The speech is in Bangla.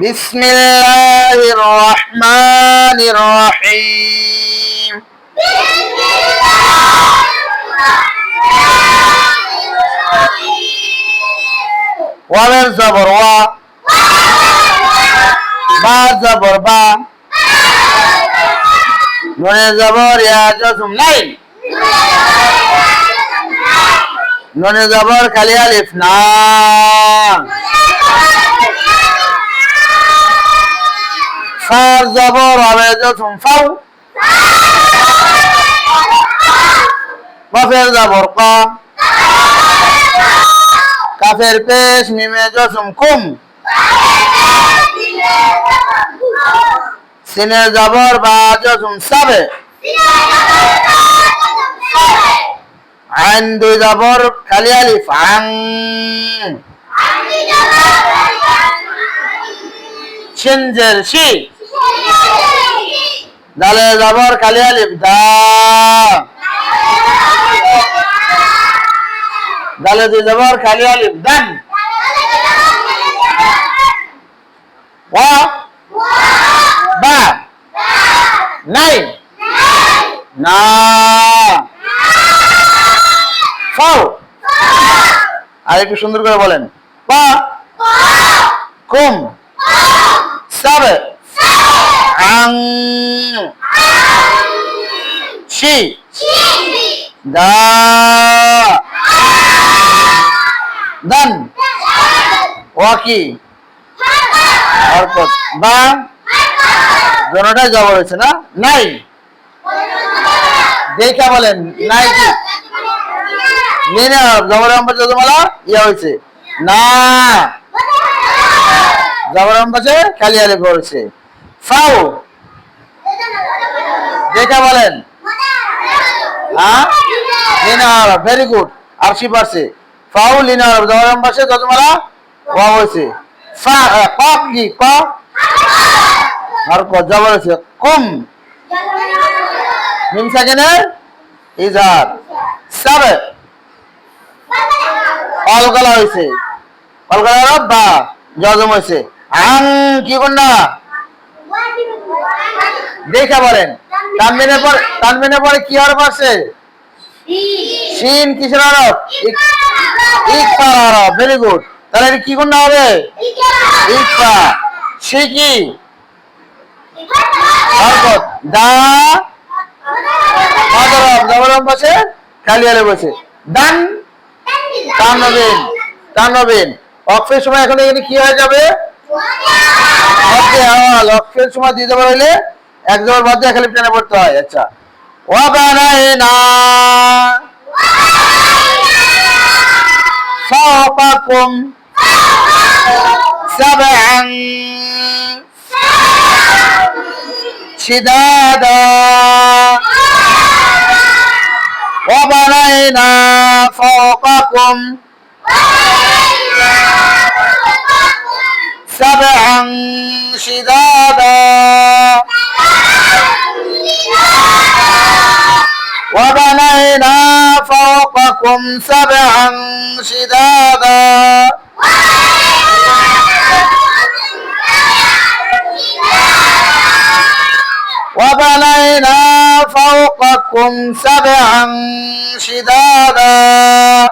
بسم الله الرحمن الرحيم. بسم الله الرحمن زبر و؟ ما زبر با؟ نون زبر يا جزم نيل نون زبر كالي الف ফার জবর হবে জজম ফাউ কফের জবর ক কাফের পেশ মিমে জজম কুম সিনের জবর বা জজম সাবে আইন দুই জবর খালি আলিফ আং সিনজের শি দালে জবর খালি আলিফ দা দালে দুই জবর খালি আলিফ দান। ওয়া বা। নাই। না। ফাও আর একটু সুন্দর করে বলেন। পা। কুম। সাবে। আং শি। দা। দান। ওয়াকি। অর্থাৎ বা জনটাই জবর হয়েছে না? নাই। দেখা বলেন। নাই কি? নেই না জবর ইয়া হয়েছে। না। জবর আম্বাসে খালি আলে করেছে ফাও দেখা বলেন। হ্যাঁ? ভেরি গুড আরশি পারছে। ফাউ লিনা আরব জবর আম্বাসে তোমালা ওয়া হয়েছে। ফা ক? আর ক জবর হয়েছে কম। ইজার। সাবে হয়েছে। কলকলা বা জজম হয়েছে। আং, কি কন্যা? দেখা বলেন। তানমিনের পর তানমিনের পরে কি হরফ আছে শিন, কিসের হরফ ইকফার হরফ ভেরি গুড তাহলে এটা কি কন্যা হবে? ইকফা সে কি? হরকত। দা? মাদরব জবরম বসে খালি আলে বসে। দান? তানবিন। তানবিন। অক্ষের সময় এখন এখানে কি হয়ে যাবে? আওয়াল। অক্ষের সময় দিয়ে যাবার হইলে এক জবর বাদ দিয়ে খালি টেনে পড়তে হয় আচ্ছা ওয়া বানাইনা ফাওকাকুম সাবআন শিদাদা وبنينا فوقكم وبنينا فوقكم سبعا شدادا وبنينا فوقكم سبعا شدادا